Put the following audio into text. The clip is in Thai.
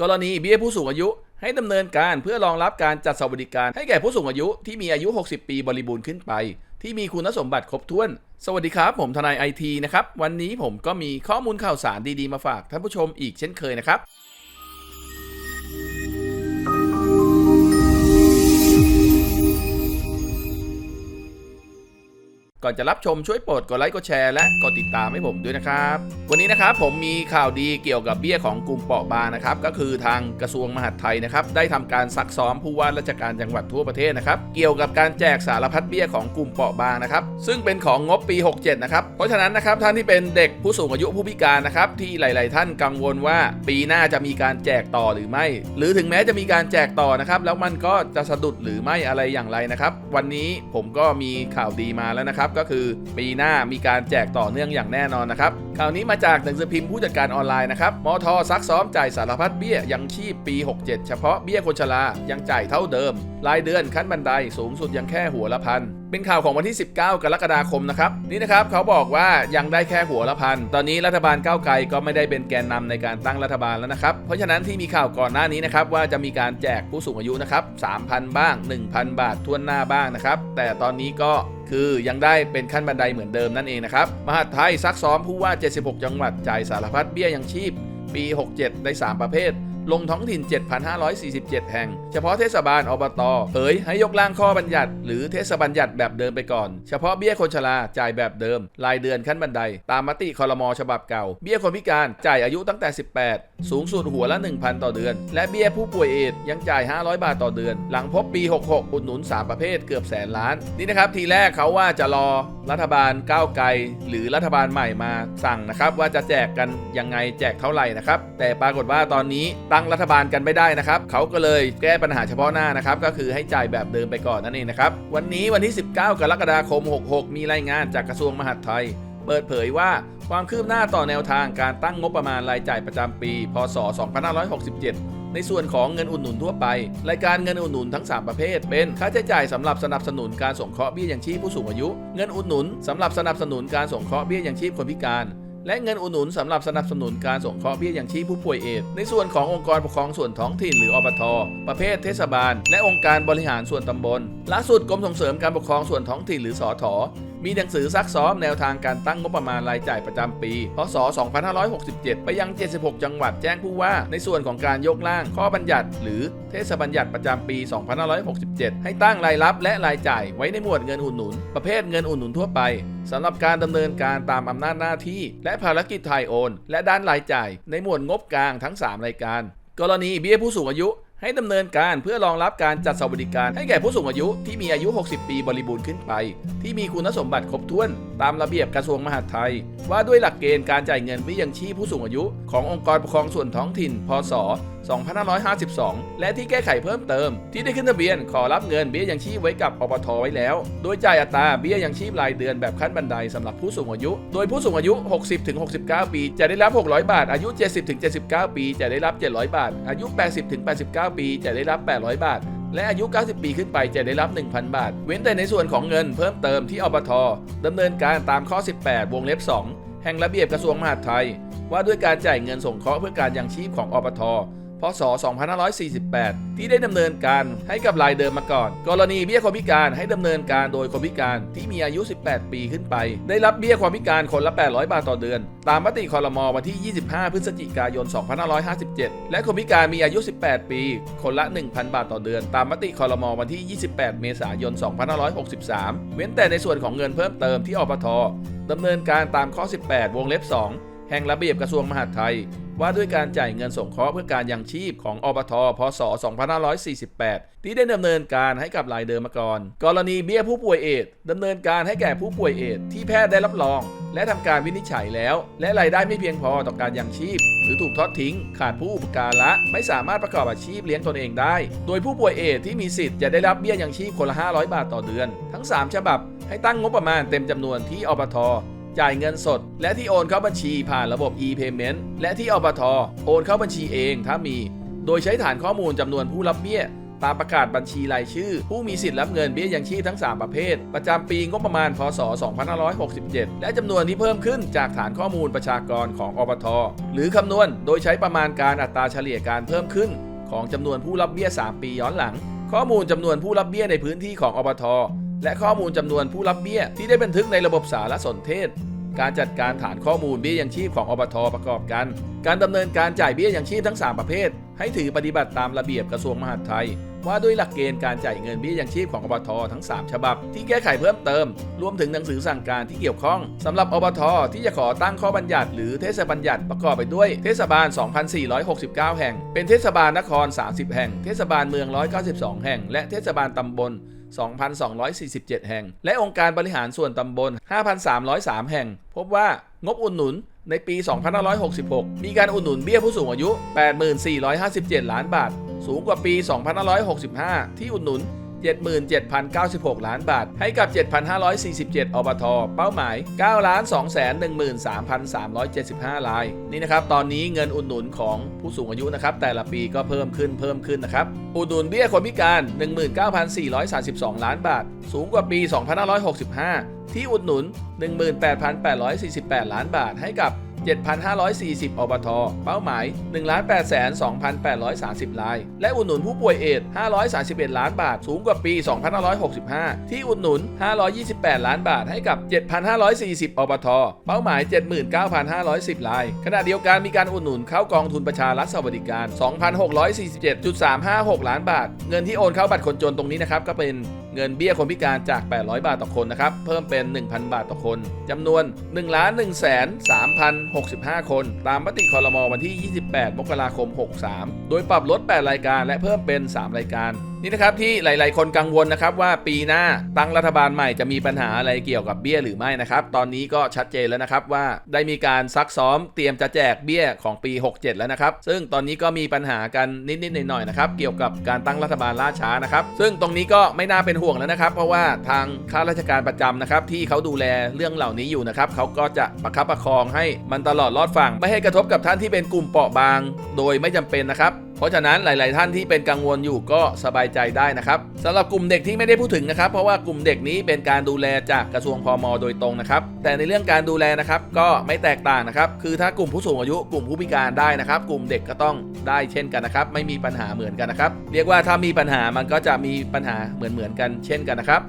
กรณีเบี้ยผู้สูงอายุให้ดำเนินการเพื่อรองรับการจัดสวัสดิการให้แก่ผู้สูงอายุที่มีอายุ 60 ปีบริบูรณ์ขึ้นไป ที่มีคุณสมบัติครบถ้วน สวัสดีครับ ผมทนายไอทีนะครับ วันนี้ผมก็มีข้อมูลข่าวสารดีๆมาฝากท่านผู้ชมอีกเช่นเคยนะครับก่อนจะรับชมช่วยโปรดกดไลค์กดแชร์และกดติดตามให้ผมด้วยนะครับ วันนี้นะครับผมมีข่าวดีเกี่ยวกับเบี้ยของกลุ่มเปราะบางนะครับก็คือทางกระทรวงมหาดไทยนะครับได้ทำการซักซ้อมผู้ว่าราชการจังหวัดทั่วประเทศนะครับเกี่ยวกับการแจกสารพัดเบี้ยของกลุ่มเปราะบางนะครับซึ่งเป็นของงบปี 67 นะครับเพราะฉะนั้นนะครับท่านที่เป็นเด็กผู้สูงอายุผู้พิการนะครับที่หลาย ๆ ท่านกังวลว่าปีหน้าจะมีการแจกต่อหรือไม่ หรือถึงแม้จะมีการแจกต่อนะครับแล้วมันก็จะสะดุดหรือไม่อะไรอย่างไรนะครับวันนี้ผมก็มีข่าวดีมาแล้วนะครับก็คือปีหน้ามีการแจกต่อเนื่องอย่างแน่นอนนะครับข่าวนี้มาจากหนังสือพิมพ์ผู้จัดการออนไลน์นะครับมทซักซ้อมจ่ายสารพัดเบี้ยยังชีพปี 67 เฉพาะเบี้ยคนชรายังจ่ายเท่าเดิม รายเดือนขั้นบันไดสูงสุดยังแค่หัวละพันเป็นข่าวของวันที่ 19 กรกฎาคมนะครับนี่นะครับเขาบอกว่ายังได้แค่หัวละพันตอนนี้รัฐบาลก้าวไกลก็ไม่ได้เป็นแกนนำในการตั้งรัฐบาลแล้วนะครับเพราะฉะนั้นที่มีข่าวก่อนหน้านี้นะครับว่าจะมีการแจกผู้สูงอายุนะครับ3,000 บ้าง 1,000 บาททวนหน้าบ้างนะครับแต่ตอนนี้ก็ คือยังได้เป็นขั้นบันไดเหมือนเดิมนั่นเองนะครับ มหาดไทยซักซ้อมผู้ว่า 76 จังหวัดจ่ายสารพัดเบี้ยยังชีพ ปี 67 ได้ 3 ประเภท ลงท้องถิ่น 7,547 แห่ง เฉพาะเทศบาลอบตเผยให้ยกร่างข้อบัญญัติ หรือเทศบัญญัติแบบเดิมไปก่อน เฉพาะเบี้ยคนชราจ่ายแบบเดิม รายเดือนขั้นบันได ตามมติคอรมอฉบับเก่า เบี้ยคนพิการจ่ายอายุตั้งแต่ 18 สูงสุดหัวละ 1,000 ต่อเดือน และเบี้ยผู้ป่วยเอดสยังจ่าย 500 บาทต่อเดือน หลังพบปี 66 อุดหนุน 3 ประเภทเกือบแสนล้าน นี่นะครับทีแรกเขาว่าจะรอรัฐบาลก้าวไกลหรือรัฐบาลใหม่มาสั่งนะครับ ว่าจะแจกกันยังไงแจกเท่าไหร่นะครับ แต่ปรากฏว่าตอนนี้ตั้งรัฐบาลกันไม่ได้นะครับเขาก็เลยแก้ปัญหาเฉพาะหน้านะครับ ก็คือให้จ่ายแบบเดิมไปก่อนนั่นเองนะครับ วันนี้วันที่ 19 กรกฎาคม 66 มีรายงานจากกระทรวงมหาดไทย เปิดเผยว่าความคืบหน้าต่อแนวทางการตั้งงบประมาณรายจ่ายประจำปี พศ 2567 ในส่วนของเงินอุดหนุนทั่วไป รายการเงินอุดหนุนทั้ง 3 ประเภท เป็นค่าใช้จ่ายสำหรับสนับสนุนการสงเคราะห์เบี้ยยังชีพผู้สูงอายุ เงินอุดหนุนสำหรับสนับสนุนการสงเคราะห์เบี้ยยังชีพคนพิการและเงินอุดหนุนสำหรับสนับสนุนการสงเคราะห์เบี้ยยังชีพผู้ป่วยเอดในส่วนขององค์กรปกครองส่วนท้องถิ่นหรืออบทประเภทเทศบาล และองค์การบริหารส่วนตำบลล่าสุดกรมส่งเสริมการปกครองส่วนท้องถิ่นหรือสอถ มีหนังสือซักซ้อมแนวทางการตั้งงบประมาณรายจ่ายประจำปีพศ 2567 ไปยัง 76 จังหวัดแจ้งผู้ว่า ในส่วนของการยกร่างข้อบัญญัติ หรือเทศบัญญัติประจำปี 2567 ให้ตั้งรายรับและรายจ่ายไว้ในหมวดเงินอุดหนุน ประเภทเงินอุดหนุนทั่วไปสำหรับการดำเนินการตามอำนาจหน้าที่ และภารกิจไทยโอน และด้านรายจ่าย ในหมวดงบกลางทั้ง 3 รายการ กรณีเบี้ยผู้สูงอายุ ให้ดำเนินการเพื่อรองรับการจัดสวัสดิการให้แก่ผู้สูงอายุที่มีอายุ 60 ปีบริบูรณ์ขึ้นไป ที่มีคุณสมบัติครบถ้วน ตามระเบียบกระทรวงมหาดไทย ว่าด้วยหลักเกณฑ์การจ่ายเงินเบี้ยยังชีพผู้สูงอายุ ขององค์กรปกครองส่วนท้องถิ่น พศ 2552 และที่แก้ไขเพิ่มเติม ที่ได้ขึ้นทะเบียนขอรับเงินเบี้ยยังชีพไว้กับอบทไว้แล้ว โดยจ่ายอัตราเบี้ยยังชีพรายเดือนแบบขั้นบันไดสำหรับผู้สูงอายุ โดยผู้สูงอายุ 60-69 ปี จะได้รับ 600 บาท อายุ 70-79 ปี จะได้รับ 700 บาท อายุ 80-89 ปี จะได้รับ 800 บาทและอายุ 90 ปีขึ้นไปจะได้รับ 1,000 บาท เว้นแต่ในส่วนของเงินเพิ่มเติมที่อบทดำเนินการตามข้อ 18 วงเล็บ 2 แห่งระเบียบกระทรวงมหาดไทย ว่าด้วยการจ่ายเงินสงเคราะห์เพื่อการยังชีพของอบท พศ 2548 ที่ได้ดำเนินการให้กับรายเดิมมาก่อน กรณีเบี้ยคนพิการให้ดำเนินการโดยคนพิการที่มีอายุ 18 ปีขึ้นไป ได้รับเบี้ยความพิการคนละ 800 บาทต่อเดือน ตามมติคอรมอวันที่ 25 พฤศจิกายน 2557 และคนพิการมีอายุ 18 ปี คนละ 1,000 บาทต่อเดือน ตามมติคอรมอวันที่ 28 เมษายน 2563 เว้นแต่ในส่วนของเงินเพิ่มเติมที่อปทดำเนินการตามข้อ 18 วงเล็บ 2 แห่งระเบียบกระทรวงมหาดไทย ว่าด้วยการจ่ายเงินสงเคราะห์เพื่อการยังชีพของอบทพศ 2548 ที่ได้ดำเนินการให้กับรายเดิมมาก่อน กรณีเบี้ยผู้ป่วยเอดส์ดำเนินการให้แก่ผู้ป่วยเอดส์ที่แพทย์ได้รับรอง และทำการวินิจฉัยแล้ว และรายได้ไม่เพียงพอต่อการยังชีพ หรือถูกทอดทิ้ง ขาดผู้อุปการะไม่สามารถประกอบอาชีพเลี้ยงตนเองได้ โดยผู้ป่วยเอดส์ที่มีสิทธิ์จะได้รับเบี้ยยังชีพคนละ 500 บาทต่อเดือน ทั้ง 3 ฉบับให้ตั้งงบประมาณเต็มจำนวนที่อบท จ่ายเงินสด และที่โอนเข้าบัญชีผ่านระบบ e-payment และที่อบทโอนเข้าบัญชีเองถ้ามี โดยใช้ฐานข้อมูลจำนวนผู้รับเบี้ยตามประกาศบัญชีรายชื่อ ผู้มีสิทธิ์รับเงินเบี้ยยังชีพทั้ง 3 ประเภท ประจำปีงบประมาณ พศ 2567 และจำนวนที่เพิ่มขึ้นจากฐานข้อมูลประชากรของอบท หรือคำนวณโดยใช้ประมาณการอัตราเฉลี่ยการเพิ่มขึ้น ของจำนวนผู้รับเบี้ย 3 ปีย้อนหลัง ข้อมูลจำนวนผู้รับเบี้ยในพื้นที่ของอบท และข้อมูลจำนวนผู้รับเบี้ย ที่ได้บันทึกในระบบสารสนเทศ การจัดการฐานข้อมูลเบี้ยยังชีพของอบทประกอบกัน การดำเนินการจ่ายเบี้ยยังชีพทั้ง 3 ประเภท ให้ถือปฏิบัติตามระเบียบกระทรวงมหาดไทย ว่าด้วยหลักเกณฑ์การจ่ายเงินเบี้ยยังชีพของอบททั้ง 3 ฉบับ ที่แก้ไขเพิ่มเติม รวมถึงหนังสือสั่งการที่เกี่ยวข้องสำหรับอบทที่จะขอตั้งข้อบัญญัติ หรือเทศบัญญัติประกอบไปด้วย เทศบาล 2,469 แห่ง เป็นเทศบาลนคร 30 แห่ง เทศบาลเมือง 192 แห่ง และเทศบาลตำบล 2,247 แห่ง และองค์การบริหารส่วนตำบล 5,303 แห่ง พบว่างบอุดหนุนในปี 2566 มีการอุดหนุนเบี้ยผู้สูงอายุ 8,457 ล้านบาท สูงกว่าปี 2565 ที่อุดหนุน 77,096 ล้านบาท ให้กับ 7,547 อบท เป้าหมาย9,213,375ราย นี่นะครับ ตอนนี้เงินอุดหนุนของผู้สูงอายุนะครับ แต่ละปีก็เพิ่มขึ้นเพิ่มขึ้นนะครับ อุดหนุนเบี้ยคนพิการ 19,432 ล้านบาท สูงกว่าปี 2565 ที่อุดหนุน 18,848 ล้านบาทให้กับ 7,540 อบท เป้าหมาย 1,802,830 ราย และอุดหนุนผู้ป่วยเอด531 ล้านบาท สูงกว่าปี 2565 ที่อุดหนุน 528 ล้านบาทให้กับ 7,540 อบท เป้าหมาย 79,510 ราย ขณะเดียวกันมีการอุดหนุนเข้ากองทุนประชารัฐสวัสดิการ 2,647.356 ล้านบาท เงินที่โอนเข้าบัตรคนจนตรงนี้นะครับก็เป็น เงินเบี้ยคนพิการจาก 800 บาทต่อคนนะครับ เพิ่มเป็น 1,000 บาทต่อคนจำนวน 1 1 3 3,065 คน ตามมติคอรมอวันที่ 28 มกราคม 63 โดยปรับลด 8 รายการและเพิ่มเป็น 3 รายการ นี่นะครับที่หลาย ๆ คนกังวลนะครับว่าปีหน้าตั้งรัฐบาลใหม่จะมีปัญหาอะไรเกี่ยวกับเบี้ยหรือไม่นะครับ ตอนนี้ก็ชัดเจนแล้วนะครับว่าได้มีการซักซ้อมเตรียมจะแจกเบี้ยของปี 67 แล้วนะครับ ซึ่งตอนนี้ก็มีปัญหากันนิด ๆ หน่อย ๆ นะครับ เกี่ยวกับการตั้งรัฐบาลล่าช้านะครับ ซึ่งตรงนี้ก็ไม่น่าเป็นห่วงแล้วนะครับ เพราะว่าทางข้าราชการประจำนะครับที่เขาดูแลเรื่องเหล่านี้อยู่นะครับเขาก็จะประคับประคองให้มันตลอดรอดฝั่งไม่ให้กระทบกับท่านที่เป็นกลุ่มเปราะบาง โดยไม่จำเป็นนะครับ ราะฉะนั้นหลาย ๆ ท่านที่เป็นกังวลอยู่ก็สบายใจได้นะครับสำหรับกลุ่มเด็กที่ไม่ได้พูดถึงนะครับ เพราะว่ากลุ่มเด็กนี้เป็นการดูแลจากกระทรวงพมโดยตรงนะครับ แต่ในเรื่องการดูแลนะครับก็ไม่แตกต่างนะครับ คือถ้ากลุ่มผู้สูงอายุกลุ่มผู้พิการได้นะครับ กลุ่มเด็กก็ต้องได้เช่นกันนะครับ ไม่มีปัญหาเหมือนกันนะครับ เรียกว่าถ้ามีปัญหามันก็จะมีปัญหาเหมือนๆกันเช่นกันนะครับ